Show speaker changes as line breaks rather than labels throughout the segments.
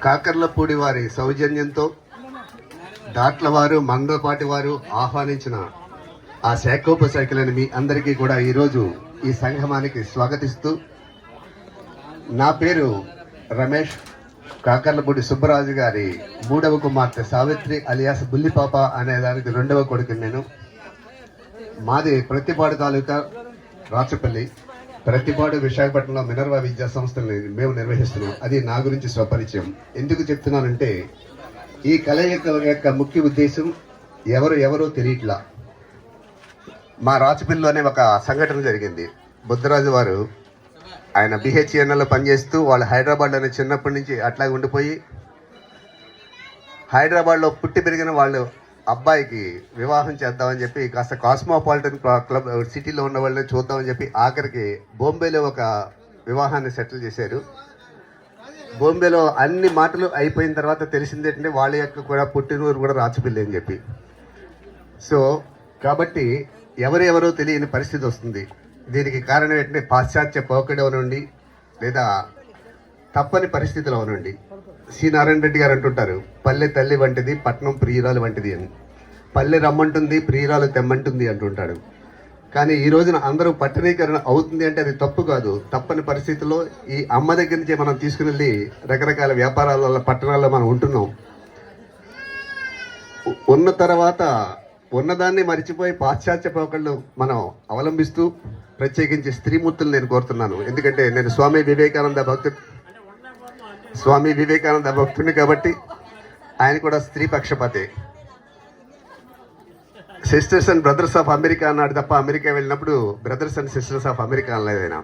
కాకర్లపూడి వారి సౌజన్యంతో దాట్లవారు మందపాటి వారు ఆహ్వానించిన ఆ శాఖోపశాఖలని మీ అందరికీ కూడా ఈరోజు ఈ సంగమానికి స్వాగతిస్తూ నా పేరు రమేష్ కాకర్లపూడి సుబ్బరాజు గారి మూడవ కుమార్తె సావిత్రి అలియాస్ బుల్లిపాప అనే దానికి రెండవ కొడుకు నేను. మాది ప్రతిపాడు తాలూకా రాచపల్లి. ప్రతిపాడు విశాఖపట్నంలో మినర్వా విద్యా సంస్థలు మేము నిర్వహిస్తున్నాం. అది నా గురించి స్వపరిచయం. ఎందుకు చెప్తున్నానంటే ఈ కలయిక యొక్క ముఖ్య ఉద్దేశం ఎవరు ఎవరో తెలియట్లా. మా రాచపల్లిలోనే ఒక సంఘటన జరిగింది. బుద్ధరాజు వారు ఆయన బిహెచ్ఎన్ఎల్లో పనిచేస్తూ వాళ్ళు హైదరాబాద్లోనే చిన్నప్పటి నుంచి అట్లాగే ఉండిపోయి హైదరాబాద్లో పుట్టి పెరిగిన వాళ్ళు అబ్బాయికి వివాహం చేద్దామని చెప్పి కాస్త కాస్మోపాలిటన్ క్లబ్ సిటీలో ఉన్న వాళ్ళని చూద్దామని చెప్పి ఆఖరికి బాంబేలో ఒక వివాహాన్ని సెటిల్ చేశారు. బాంబేలో అన్ని మాటలు అయిపోయిన తర్వాత తెలిసింది ఏంటంటే వాళ్ళ యొక్క కూడా పుట్టినూరు కూడా రాచపిల్లి అని చెప్పి. సో కాబట్టి ఎవరెవరో తెలియని పరిస్థితి వస్తుంది. దీనికి కారణం ఏంటంటే పాశ్చాత్య పోకడ నుండి లేదా తప్పని పరిస్థితిలో నుండి సి నారాయణ రెడ్డి గారు అంటుంటారు పల్లె తల్లి వంటిది పట్నం ప్రియురాలు వంటిది అని. పల్లె రమ్మంటుంది ప్రియురాలు తెమ్మంటుంది అంటుంటాడు. కానీ ఈ రోజున అందరూ పట్టణీకరణ అవుతుంది అంటే అది తప్పు కాదు. తప్పని పరిస్థితుల్లో ఈ అమ్మ దగ్గర నుంచి మనం తీసుకుని వెళ్ళి రకరకాల వ్యాపారాల పట్టణాల్లో మనం ఉంటున్నాం. ఉన్న తర్వాత ఉన్నదాన్ని మరిచిపోయి పాశ్చాత్య పోకళ్ళు మనం అవలంబిస్తూ ప్రత్యేకించి స్త్రీమూర్తులు నేను కోరుతున్నాను. ఎందుకంటే నేను స్వామి వివేకానంద భక్తి స్వామి వివేకానంద భక్తుడిని కాబట్టి ఆయన కూడా స్త్రీ పక్షపాతే. Sisters and brothers of America అన్నాడు తప్ప అమెరికా వెళ్ళినప్పుడు brothers and sisters of America అనలేదు ఆయన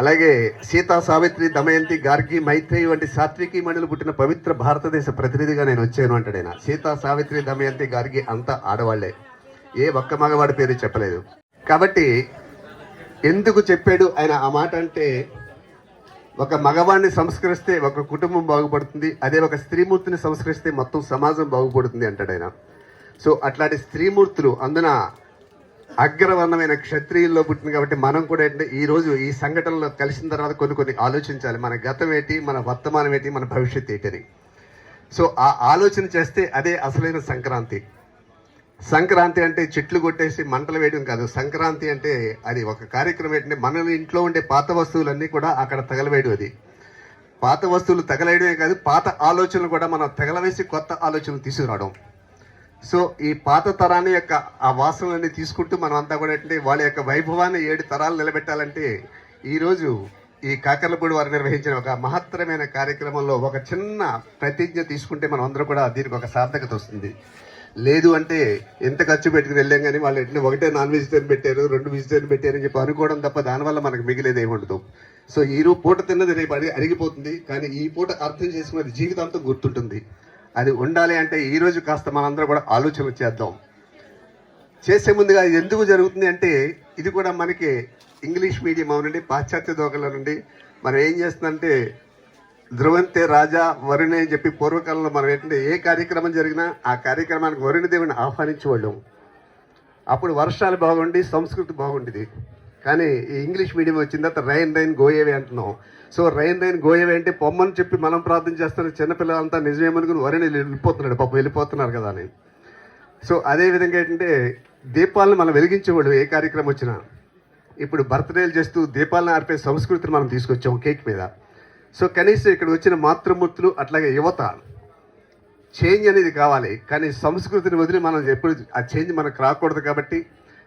అలాగే సీతా సావిత్రి దమయంతి గార్గి మైత్రేయి వంటి సాత్వికి మణులు పుట్టిన పవిత్ర భారతదేశ ప్రతినిధిగా నేను వచ్చాను అంటాడు ఆయన సీతా సావిత్రి దమయంతి గార్గి అంతా ఆడవాళ్ళే. ఏ ఒక్క మగవాడి పేరు చెప్పలేదు. కాబట్టి ఎందుకు చెప్పాడు ఆయన ఆ మాట అంటే ఒక మగవాడిని సంస్కరిస్తే ఒక కుటుంబం బాగుపడుతుంది అదే ఒక స్త్రీమూర్తిని సంస్కరిస్తే మొత్తం సమాజం బాగుపడుతుంది అంటాడు ఆయన. సో అట్లాంటి స్త్రీమూర్తులు అందున అగ్రవర్ణమైన క్షత్రియుల్లో పుట్టింది కాబట్టి మనం కూడా ఏంటంటే ఈ రోజు ఈ సంఘటనలో కలిసిన తర్వాత కొన్ని కొన్ని ఆలోచించాలి. మన గతం ఏంటి మన వర్తమానం ఏంటి మన భవిష్యత్ అని. సో ఆ ఆలోచన చేస్తే అదే అసలైన సంక్రాంతి. సంక్రాంతి అంటే చెట్లు కొట్టేసి మంటలు వేయడం కాదు. సంక్రాంతి అంటే అది ఒక కార్యక్రమం ఏంటంటే మన ఇంట్లో ఉండే పాత వస్తువులన్నీ కూడా అక్కడ తగలవేయడం అది. పాత వస్తువులు తగలేయడమే కాదు పాత ఆలోచనలు కూడా మనం తగలవేసి కొత్త ఆలోచనలు తీసుకురావడం. సో ఈ పాత తరాన్ని యొక్క ఆ వాసనలన్నీ తీసుకుంటూ మనం అంతా కూడా ఏంటంటే వాళ్ళ యొక్క వైభవాన్ని ఏడు తరాలు నిలబెట్టాలంటే ఈరోజు ఈ కాకర్లపూడి వారు నిర్వహించిన ఒక మహత్తరమైన కార్యక్రమంలో ఒక చిన్న ప్రతిజ్ఞ తీసుకుంటే మనం అందరూ కూడా దీనికి ఒక సార్థకత వస్తుంది. లేదు అంటే ఎంత ఖర్చు పెట్టుకుని వెళ్ళాం కానీ వాళ్ళు ఎట్లా ఒకటే నాన్ వెజిటేరియన్ పెట్టారు రెండు వెజిటేరియన్ పెట్టారు అని చెప్పి అనుకోవడం తప్ప దానివల్ల మనకు మిగిలేదు ఏమి సో ఈ రోజు పూట తిన్నది రేపు అడిగి అరిగిపోతుంది. కానీ ఈ పూట అర్థం చేసుకున్నది జీవితాంతం గుర్తుంటుంది. అది ఉండాలి అంటే ఈ రోజు కాస్త మనందరం కూడా ఆలోచన చేద్దాం. చేసే ముందుగా ఎందుకు జరుగుతుంది అంటే ఇది కూడా మనకి ఇంగ్లీష్ మీడియం అవునండి పాశ్చాత్య దోకల నుండి మనం ఏం చేస్తుందంటే ధ్రువంతే రాజా వరుణే అని చెప్పి పూర్వకాలంలో మనం ఏంటంటే ఏ కార్యక్రమం జరిగినా ఆ కార్యక్రమానికి వరుణ దేవుని ఆహ్వానించేవాళ్ళం. అప్పుడు వర్షాలు బాగుండి సంస్కృతి బాగుండేది. కానీ ఈ ఇంగ్లీష్ మీడియం వచ్చిన తర్వాత రైన్ రైన్ గోయేవి అంటున్నాం. సో రైన్ రైన్ గోయేవే అంటే పొమ్మని చెప్పి మనం ప్రార్థన చేస్తున్న చిన్నపిల్లలంతా నిజమేమనుకుని వరుణి వెళ్ళిపోతున్నాడు పాపం వెళ్ళిపోతున్నారు కదా అని. సో అదే విధంగా ఏంటంటే దీపాలను మనం వెలిగించేవాళ్ళు ఏ కార్యక్రమం వచ్చినా. ఇప్పుడు బర్త్డేలు చేస్తూ దీపాలను ఆర్పే సంస్కృతిని మనం తీసుకొచ్చాం కేక్ మీద. సో కనీసం ఇక్కడ వచ్చిన మాతృమూర్తులు అట్లాగే యువత చేంజ్ అనేది కావాలి. కానీ సంస్కృతిని వదిలి మనం ఎప్పుడు ఆ చేంజ్ మనకు రాకూడదు కాబట్టి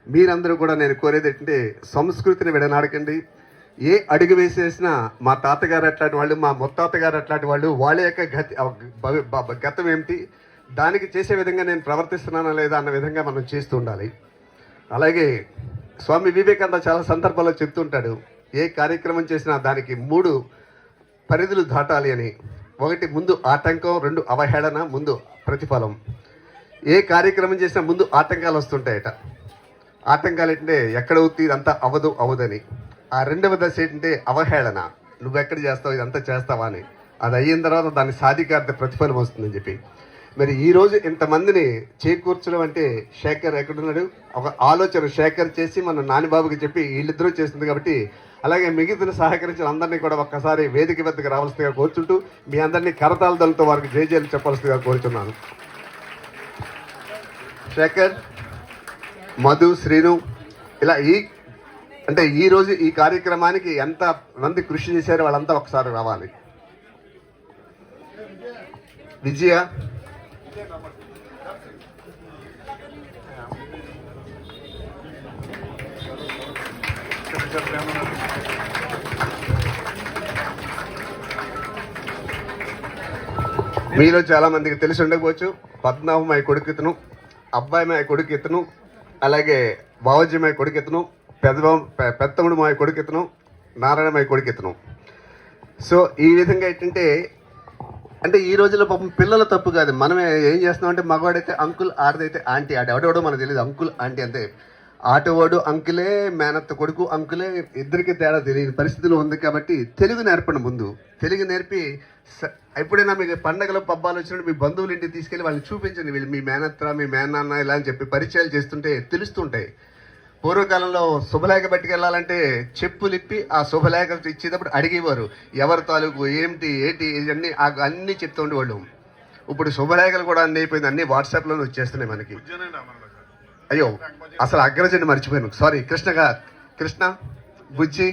మీరందరూ కూడా నేను కోరేది ఏంటంటే సంస్కృతిని విడనాడకండి. ఏ అడుగు వేసేసినా మా తాతగారు అట్లాంటి వాళ్ళు మా ముత్తాతగారు అట్లాంటి వాళ్ళు వాళ్ళ యొక్క గతి గతం ఏమిటి దానికి చేసే విధంగా నేను ప్రవర్తిస్తున్నానా లేదా అన్న విధంగా మనం చేస్తూ ఉండాలి. అలాగే స్వామి వివేకానంద చాలా సందర్భాల్లో చెప్తుంటాడు ఏ కార్యక్రమం చేసినా దానికి మూడు పరిధులు దాటాలి అని. ఒకటి ముందు ఆటంకం రెండు అవహేళన ముందు ప్రతిఫలం. ఏ కార్యక్రమం చేసినా ముందు ఆటంకాలు వస్తుంటాయట. ఆటంకాలు ఏంటంటే ఎక్కడ అవుతుంది ఇదంతా అవదు అవదని ఆ రెండవ దశ ఏంటంటే అవహేళన. నువ్వెక్కడ చేస్తావు ఇదంతా చేస్తావా అని. అది అయిన తర్వాత దాని సాధికారత ప్రతిఫలం వస్తుందని చెప్పి. మరి ఈరోజు ఇంతమందిని చేకూర్చడం అంటే శేఖర్ ఎక్కడున్నాడు? ఒక ఆలోచన శేఖర్ చేసి మన నానిబాబుకి చెప్పి వీళ్ళిద్దరూ చేస్తుంది కాబట్టి అలాగే మిగతా సహకరించిన అందరినీ కూడా ఒక్కసారి వేదిక వద్దకు రావాల్సిందిగా కోరుచుంటూ మీ అందరినీ కరతాళదలతో వారికి జయజయలు చెప్పాల్సిందిగా కోరుచున్నాను. శేఖర్ మధు శ్రీను ఇలా ఈ అంటే ఈరోజు ఈ కార్యక్రమానికి ఎంత మంది కృషి చేశారో వాళ్ళంతా ఒకసారి రావాలి. విజయ. మీలో చాలా మందికి తెలిసి ఉండకపోవచ్చు. పద్మనాభమాయి కొడుకు ఇతను అబ్బాయి మా కొడుకు ఇతను అలాగే బావజీ మా కొడుకు ఇతను పెద్ద పెద్దముడు మాయ కొడుకు ఇతను నారాయణమాయ కొడుకు ఇతను సో ఈ విధంగా ఏంటంటే అంటే ఈ రోజుల్లో పాపం పిల్లల తప్పు కాదు. మనమే ఏం చేస్తున్నాం అంటే మగవాడైతే అంకుల్ ఆడదైతే ఆంటీ ఆడ ఎవడెవడో మనకు తెలియదు అంకుల్ ఆంటీ అంతే ఆటోవాడు అంకులే మేనత్త కొడుకు అంకులే ఇద్దరికి తేడా తెలియని పరిస్థితులు ఉంది కాబట్టి తెలుగు నేర్పండి ముందు తెలుగు నేర్పి స- ఎప్పుడైనా మీకు పండగలు పబ్బాలు వచ్చినప్పుడు మీ బంధువులు ఇంటికి తీసుకెళ్ళి వాళ్ళని చూపించండి. వీళ్ళు మీ మేనత్త మీ మేనాన్న ఇలా అని చెప్పి పరిచయాలు చేస్తుంటే తెలుస్తుంటాయి. పూర్వకాలంలో శుభలేఖ పట్టుకెళ్ళాలంటే చెప్పులు ఇప్పి ఆ శుభలేఖ ఇచ్చేటప్పుడు అడిగేవారు. ఎవరి తాలూకు ఏంటి ఏంటి ఇవన్నీ ఆ- అన్నీ చెప్తూ ఉండేవాళ్ళు. ఇప్పుడు శుభలేఖలు కూడా అన్నీ అయిపోయింది. అన్ని వాట్సాప్లోనే వచ్చేస్తున్నాయి మనకి. అయ్యో అసలు అగ్రజెండ్ మర్చిపోయాను. సారీ కృష్ణ కృష్ణ బుజ్జి.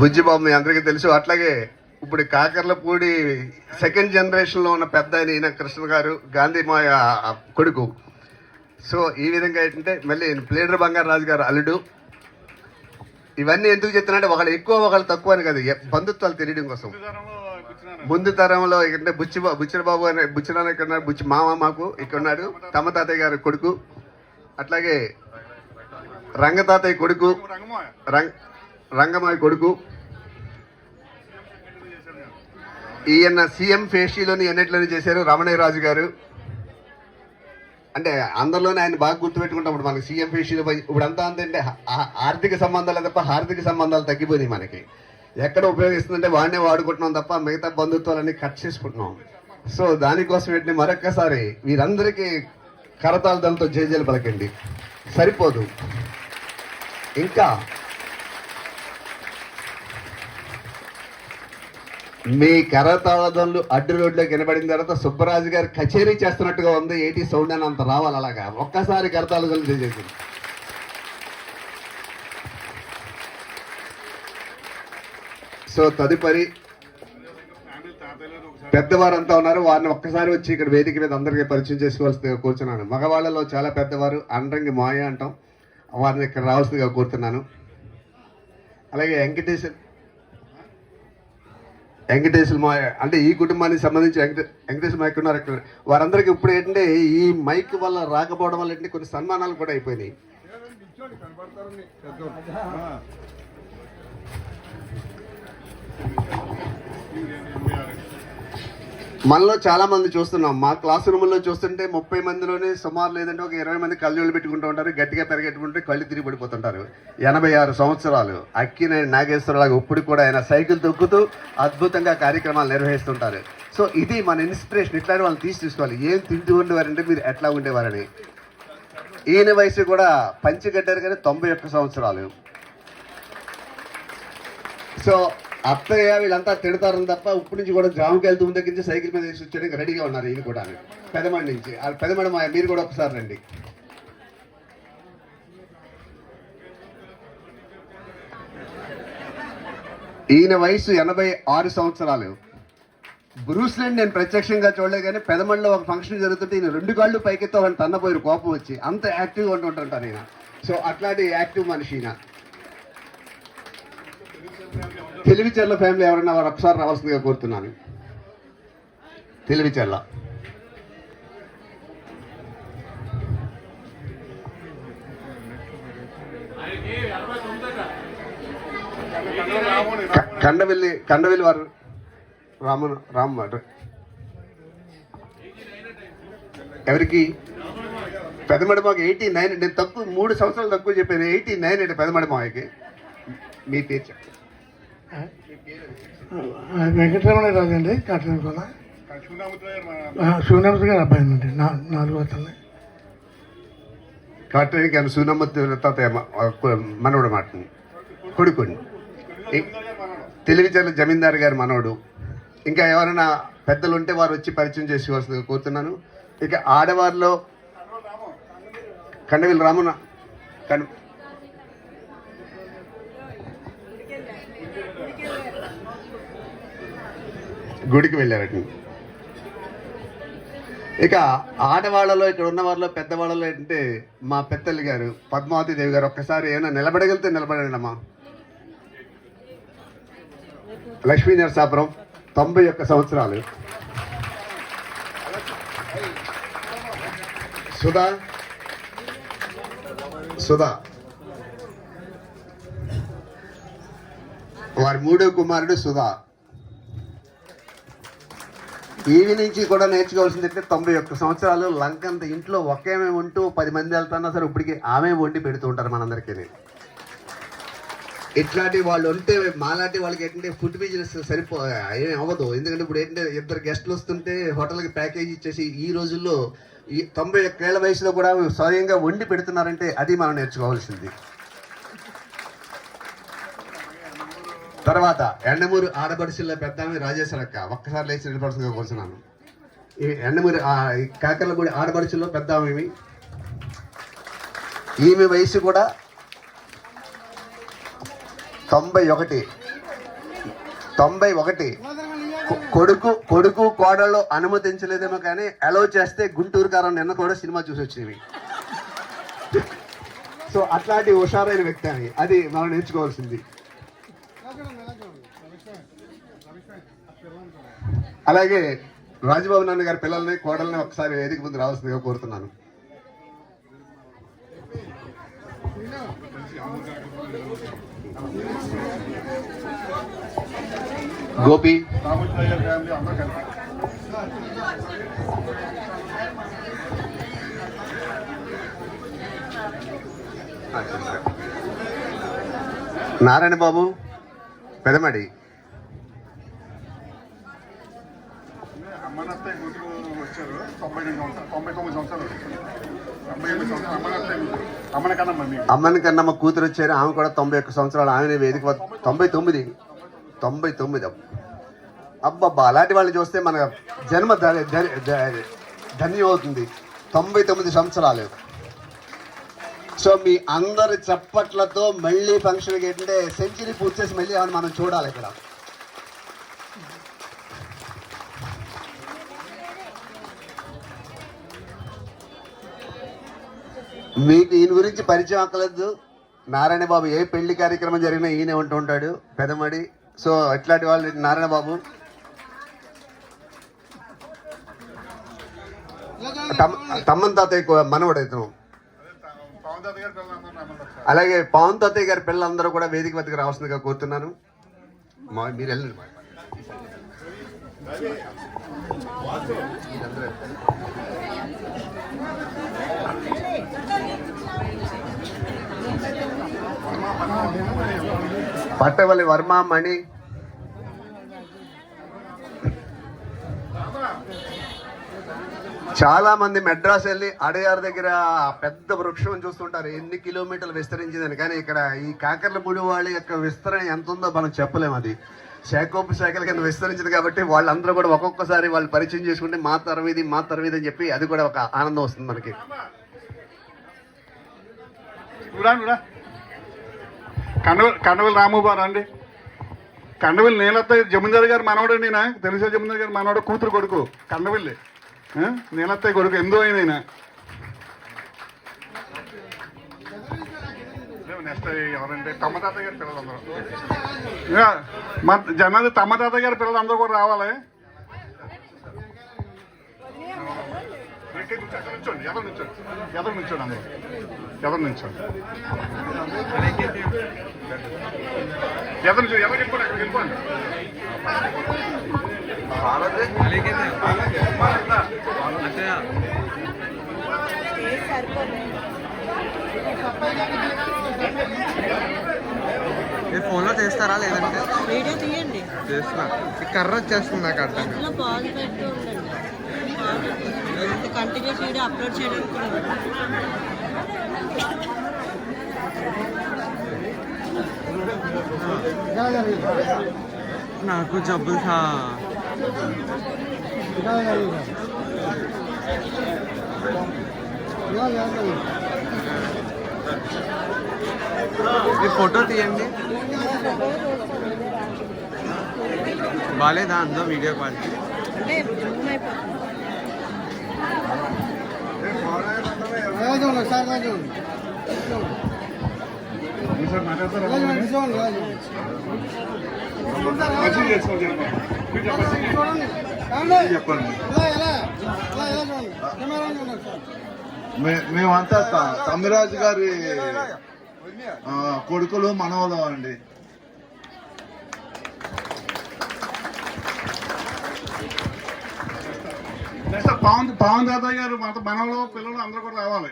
బుజ్జి బాబు మీ అందరికీ తెలుసు. అట్లాగే ఇప్పుడు కాకర్లపూడి సెకండ్ జనరేషన్లో ఉన్న పెద్ద ఈయన కృష్ణ గారు గాంధీమాయ కొడుకు. సో ఈ విధంగా ఏంటంటే మళ్ళీ ప్లేడర్ బంగారు రాజు గారు అల్లుడు. ఇవన్నీ ఎందుకు చెప్తున్నానంటే ఒకళ్ళు ఎక్కువ ఒకళ్ళు తక్కువ అని కాదు. బంధుత్వాలు తెలియడం కోసం. ముందు తరంలో ఇక్కడ బుచ్చి బుచ్చిన బాబు అనే బుచ్చిరాన్న ఇక్కడ ఉన్నాడు బుచ్చి మామ మాకు ఇక్కడ ఉన్నాడు తమ్మ తాతయ్య గారి కొడుకు అట్లాగే రంగ తాతయ్య కొడుకు రంగ రంగమాయ కొడుకు. ఈయన సీఎం ఫేషీలోని ఎన్నిట్లోని చేశారు రమణయ్య రాజు గారు. అంటే అందరిలోనే ఆయన బాగా గుర్తుపెట్టుకుంటాం ఇప్పుడు మనకి సీఎం ఫేషీలో ఇప్పుడు అంతా అంతంటే ఆర్థిక సంబంధాలు తప్ప ఆర్థిక సంబంధాలు తగ్గిపోయినాయి మనకి. ఎక్కడ ఉపయోగిస్తుందంటే వాడినే వాడుకుంటున్నాం తప్ప మిగతా బంధుత్వాలన్నీ కట్ చేసుకుంటున్నాం. సో దానికోసం ఏంటి మరొక్కసారి వీరందరికీ కరతాళదంతో జేజేలు పలకండి. సరిపోదు. ఇంకా మీ కరతాళదండ్లు అడ్డు రోడ్లో కనబడిన తర్వాత సుబ్బరాజు గారు కచేరీ చేస్తున్నట్టుగా ఉంది. ఏటీ సౌండ్ అని అంత రావాలి అలాగా? ఒక్కసారి కరతాళదండ్లు చేసేసి సో తదుపరి పెద్దవారంతా ఉన్నారు. వారిని ఒక్కసారి వచ్చి ఇక్కడ వేదిక మీద అందరికీ పరిచయం చేసుకోవాల్సిందిగా కూర్చున్నాను. మగవాళ్ళలో చాలా పెద్దవారు అండ్రంగి మాయ అంటాం. వారిని ఇక్కడ రావాల్సిందిగా కోరుతున్నాను. అలాగే వెంకటేశ్వర వెంకటేశ్వర మాయ అంటే ఈ కుటుంబానికి సంబంధించి వెంకటే వెంకటేశ్వర మాయకు ఉన్నారు ఇక్కడ. వారందరికీ ఇప్పుడు ఏంటంటే ఈ మైక్ వల్ల రాకపోవడం వల్ల ఏంటంటే కొన్ని సన్మానాలు కూడా అయిపోయినాయి. మనలో చాలా మంది చూస్తున్నాం. మా క్లాస్ రూమ్లో చూస్తుంటే ముప్పై మందిలోనే సుమారు లేదంటే ఒక ఇరవై మంది కళ్ళు పెట్టుకుంటూ ఉంటారు గట్టిగా పెరగెట్టుకుంటే కళ్ళు తిరిగి పడిపోతుంటారు. ఎనభై ఆరు సంవత్సరాలు అక్కినేని నాగేశ్వరరావు ఇప్పుడు కూడా ఆయన సైకిల్ తొక్కుతూ అద్భుతంగా కార్యక్రమాలు నిర్వహిస్తుంటారు. సో ఇది మన ఇన్స్పిరేషన్. ఇట్లాంటి వాళ్ళు తీసి తీసుకోవాలి. ఏం తింటూ ఉండేవారంటే మీరు ఎట్లా ఉండేవారని. ఈయన వయసు కూడా పంచిగడ్డారు కానీ తొంభై ఒక్క సంవత్సరాలు. సో అత్తయ్య వీళ్ళంతా తిడతారని తప్ప ఇప్పటి నుంచి కూడా గ్రామంకి తుమ్ము దగ్గర సైకిల్ మీద వేసి వచ్చేయడానికి రెడీగా ఉన్నారు ఈయన కూడా. పెదమడి నుంచి. ఆ పెదమడి మా మీరు కూడా ఒకసారి రండి. ఈయన వయసు ఎనభై ఆరు సంవత్సరాలు. బ్రూస్లెండ్ నేను ప్రత్యక్షంగా చూడలేదు కానీ పెదమడిలో ఒక ఫంక్షన్ జరుగుతుంటే ఈయన రెండు కాళ్ళు పైకెత్తో వాడిని తన్నపోయారు. కోపం వచ్చి అంత యాక్టివ్గా ఉంటుంటారు ఈయన సో అట్లాంటి యాక్టివ్ మనిషి ఈయన. తెలివిచెర్ల ఫ్యామిలీ ఎవరైనా వారు ఒకసారి రావాల్సిందిగా కోరుతున్నాను. తెలివిచెర్ల కండవెల్లి కండవెల్లి వారు రాము రామ్ వారు. ఎవరికి? పెదమడి మాకు ఎయిటీ నైన్ నేను తక్కువ మూడు సంవత్సరాలు తక్కువ చెప్పాను. ఎయిటీ నైన్ అంటే పెదమడి మాకి. మీ పేరు
వెంకటరమణ రాజు అండి కాటన్ కూడా శివనాథ్ గారు అబ్బాయి అండి నాలుగు నాలుగో అతన్ని.
గారు ఆయన సూనమ్మతి తాత మనవడు మాట కొడుకుని. తెలివిచర్ల జమీందారు గారి మనవడు. ఇంకా ఎవరైనా పెద్దలు ఉంటే వారు వచ్చి పరిచయం చేసుకోవాల్సిందిగా కోరుతున్నాను. ఇక ఆడవారిలో కండవిల్ రామున కన్ గుడికి వెళ్ళారట. ఇక ఆడవాళ్ళలో ఇక్కడ ఉన్న వాళ్ళలో పెద్దవాళ్ళలో ఏంటంటే మా పెద్దల్లి గారు పద్మావతి దేవి గారు ఒక్కసారి ఏమైనా నిలబడగలిగితే నిలబడండి అమ్మా. లక్ష్మీ నరసాపురం తొంభై ఒక్క సంవత్సరాలు. సుధా సుధా. వారి మూడో కుమారుడు సుధా. ఈవి నుంచి కూడా నేర్చుకోవాల్సింది అంటే తొంభై ఒక్క సంవత్సరాలు లంకంత ఇంట్లో ఒకేమే ఉంటూ పది మంది వెళ్తున్నా సరే ఇప్పటికి ఆమె వండి పెడుతూ ఉంటారు మనందరికీ. ఇట్లాంటి వాళ్ళు ఉంటే మాలాంటి వాళ్ళకి ఏంటంటే ఫుడ్ బిజినెస్ సరిపో ఏం అవ్వదు. ఎందుకంటే ఇప్పుడు ఏంటంటే ఇద్దరు గెస్ట్లు వస్తుంటే హోటల్కి ప్యాకేజ్ ఇచ్చేసి ఈ రోజుల్లో ఈ తొంభై ఒక్కేళ్ళ వయసులో కూడా స్వయంగా వండి పెడుతున్నారంటే అది మనం నేర్చుకోవాల్సింది. తర్వాత ఎండమూరు ఆడపడుచుల్లో పెద్ద రాజేశ్వరక్క ఒక్కసారి లేచి నిలబడుతుందిగా కూర్చున్నాను. ఈ ఎండమూరి ఆ- ఈ కాకర్లగూడి ఆడపడుచుల్లో పెద్ద ఆమె ఈమె. వయసు కూడా తొంభై ఒకటి. తొంభై ఒకటి. కొడుకు కొడుకు కోడళ్ళు అనుమతించలేదేమో కానీ అలౌ చేస్తే గుంటూరు కారం నిన్న కూడా సినిమా చూసి వచ్చినవి. సో అట్లాంటి హుషారైన వ్యక్తి అని. అది మనం నేర్చుకోవాల్సింది. అలాగే రాజబాబు నాన్న గారి పిల్లల్ని కోడల్ని ఒకసారి వేదిక ముందు రావాల్సిందిగా కోరుతున్నాను. గోపి. నారాయణ బాబు పెదమడి
అమ్మనత్తయ్య కూతురు వచ్చారు. తొంభై రెండు సంవత్సరాలు. తొంభై తొమ్మిది సంవత్సరాలు తొంభై ఎనిమిది సంవత్సరాలు. అమ్మన కన్నా
అమ్మని కన్నమ్మ కూతురు వచ్చారు. ఆమె కూడా తొంభై ఒక్క సంవత్సరాలు. ఆమె వేదిక వద్ద- తొంభై తొమ్మిది. తొంభై తొమ్మిది అబ్బబ్బా అలాంటి వాళ్ళు చూస్తే మన జన్మ ధ- ధ- ధ- ధన్యం అవుతుంది తొంభై తొమ్మిది సంవత్సరాలు. సో మీ అందరి చప్పట్లతో మళ్ళీ ఫంక్షన్కి ఏంటంటే సెంచరీ పూర్తి చేసి మళ్ళీ ఏమైనా మనం చూడాలి ఇక్కడ. మీకు ఈయన గురించి పరిచయం అక్కలేదు నారాయణ బాబు ఏ పెళ్ళి కార్యక్రమం జరిగినా ఈయనే ఉంటూ ఉంటాడు పెదమడి. సో అట్లాంటి వాళ్ళు నారాయణ బాబు తమ్- తమ్మన్ తాతయ్య మనవడు ఇతను అలాగే పవన్ తాతయ్య గారి పిల్లలందరూ కూడా వేదిక వద్దకు రావాల్సిందిగా కోరుతున్నాను. మీరు వెళ్ళండి మా- పట్టవల్లి వర్మ మణి. చాలా మంది మెడ్రాస్ వెళ్ళి అడయార్ దగ్గర పెద్ద వృక్షం చూస్తుంటారు. ఎన్ని కిలోమీటర్లు విస్తరించిందని. కానీ ఇక్కడ ఈ కాకర్లపూడి వాళ్ళ యొక్క విస్తరణ ఎంత ఉందో మనం చెప్పలేము అది. శాఖోపు శాఖల కింద విస్తరించింది కాబట్టి వాళ్ళందరూ కూడా ఒక్కొక్కసారి వాళ్ళు పరిచయం చేసుకుంటే మా తరవిది మా తరవిది అని చెప్పి అది కూడా ఒక ఆనందం వస్తుంది మనకి.
కండవల్ కండవల్ రాముబారు అండి? కండవల్లి నీలత్త జమీందారు గారు మనవడు నేను తెలుసా జమీందారు గారు మనవడు కూతురు కొడుకు కండవల్లి నీలత్తయ్య కొడుకు ఎందు అయిన ఆయన నెక్స్ట్ ఎవరంటే తమ్మ తాతయ్య గారి పిల్లలందరూ ఇక మా జనాలు తమ్మ తాత గారి పిల్లలందరూ కూడా రావాలి. ఎక్కడ నుంచోండి ఎవరు నుంచోండి ఎవరు నుంచోండి అందరూ. ఎవరు నుంచోండి ఎవరు ఎవరు వెళ్ళిపోండి. వెళ్ళిపోండి
మీరు ఫోన్లో చేస్తారా లేదంటే?
వీడియో తీయండి.
చేస్తున్నా ఈ కర్ర వచ్చేస్తుంది నాకు అర్థం
పాజ్ పెట్టి ఉండండి. కంటిన్యూస్ వీడియో అప్లోడ్ చేయడానికి కూడా ఉంది.
నాకు జబ్బులు సా ఈ ఫోటో తీయండి బాగాలేదా అందో వీడియో క్వాలిటీ
అంటే జూమ్ అయిపోతుంది
సార్ మాట్లాడతారా మంచిగా చేసుకోండి చెప్పండి.
మే- మేమంతా తమ్మిరాజు గారి కొడుకులు మనవలం అండి.
పవన్ పవన్ దాదా గారు మన మనలో పిల్లలు అందరూ కూడా రావాలి.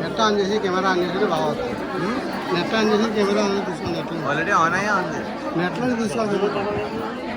నెట్ ఆన్ చేసి కెమెరా ఆన్ చేసి బాగా నెట్ ఆన్ చేసి కెమెరా ఆన్ తీసుకుని నెట్
ఆల్రెడీ ఆన్ అయ్యా ఉంది
నెట్లో తీసుకోవాలి